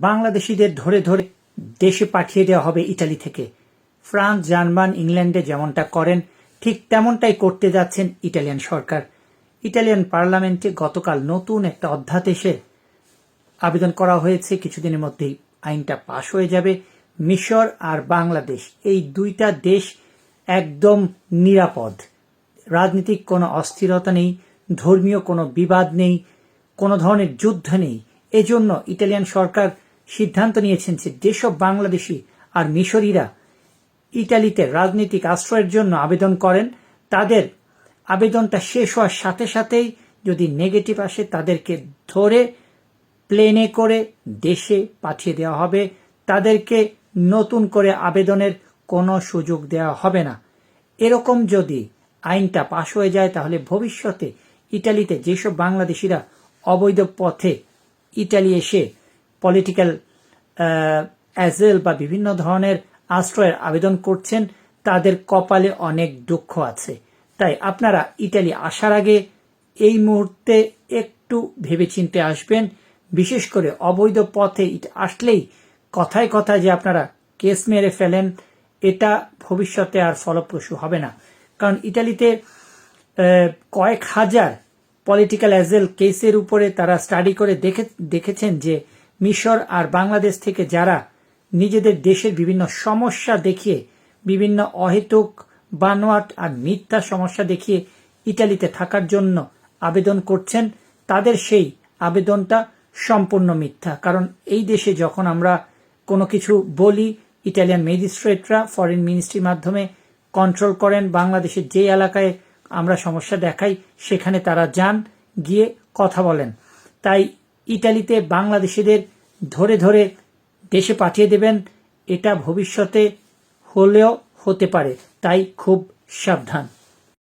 বাংলাদেশিদের ধরে ধরে দেশে পাঠিয়ে দেওয়া হবে ইটালি থেকে। ফ্রান্স, জার্মান, ইংল্যান্ডে যেমনটা করেন, ঠিক তেমনটাই করতে যাচ্ছেন ইটালিয়ান সরকার। ইটালিয়ান পার্লামেন্টে গতকাল নতুন একটা অধ্যাদেশে আবেদন করা হয়েছে। কিছুদিনের মধ্যেই আইনটা পাশ হয়ে যাবে। মিশর আর বাংলাদেশ, এই দুইটা দেশ একদম নিরাপদ। রাজনৈতিক কোনো অস্থিরতা নেই, ধর্মীয় কোনো বিবাদ নেই, কোনো ধরনের যুদ্ধ নেই। এজন্য ইটালিয়ান সরকার সিদ্ধান্ত নিয়েছেন যে যেসব বাংলাদেশি আর মিশরীরা ইটালিতে রাজনৈতিক আশ্রয়ের জন্য আবেদন করেন, তাদের আবেদনটা শেষ হওয়ার সাথে সাথেই যদি নেগেটিভ আসে, তাদেরকে ধরে প্লেনে করে দেশে পাঠিয়ে দেওয়া হবে। তাদেরকে নতুন করে আবেদনের কোনো সুযোগ দেওয়া হবে না। এরকম যদি আইনটা পাশ হয়ে যায়, তাহলে ভবিষ্যতে ইটালিতে যেসব বাংলাদেশিরা অবৈধ পথে ইটালি এসে পলিটিক্যাল অ্যাজেল বা বিভিন্ন ধরনের আশ্রয়ের আবেদন করছেন, তাদের কপালে অনেক দুঃখ আছে। তাই আপনারা ইটালি আসার আগে এই মুহূর্তে একটু ভেবেচিন্তে আসবেন, বিশেষ করে অবৈধ পথে আসলেই কথায় কথায় যে আপনারা কেস মেরে ফেলেন, এটা ভবিষ্যতে আর ফলপ্রসূ হবে না। কারণ ইটালিতে কয়েক হাজার পলিটিক্যাল অ্যাজেল কেসের উপরে তারা স্টাডি করে দেখে, দেখেছেন যে মিশর আর বাংলাদেশ থেকে যারা নিজেদের দেশের বিভিন্ন সমস্যা দেখিয়ে, বিভিন্ন অহেতুক, বানোয়াট আর মিথ্যা সমস্যা দেখিয়ে ইটালিতে থাকার জন্য আবেদন করছেন, তাদের সেই আবেদনটা সম্পূর্ণ মিথ্যা। কারণ এই দেশে যখন আমরা কোনো কিছু বলি ইটালিয়ান ম্যাজিস্ট্রেটরা, ফরেন মিনিস্ট্রির মাধ্যমে কন্ট্রোল করেন, বাংলাদেশের যে এলাকায় আমরা সমস্যা দেখাই, সেখানে তারা যান, গিয়ে কথা বলেন। তাই ইটালিতে বাংলাদেশিদের ধরে ধরে দেশে পাঠিয়ে দেবেন, এটা ভবিষ্যতে হলেও হতে পারে, তাই খুব সাবধান।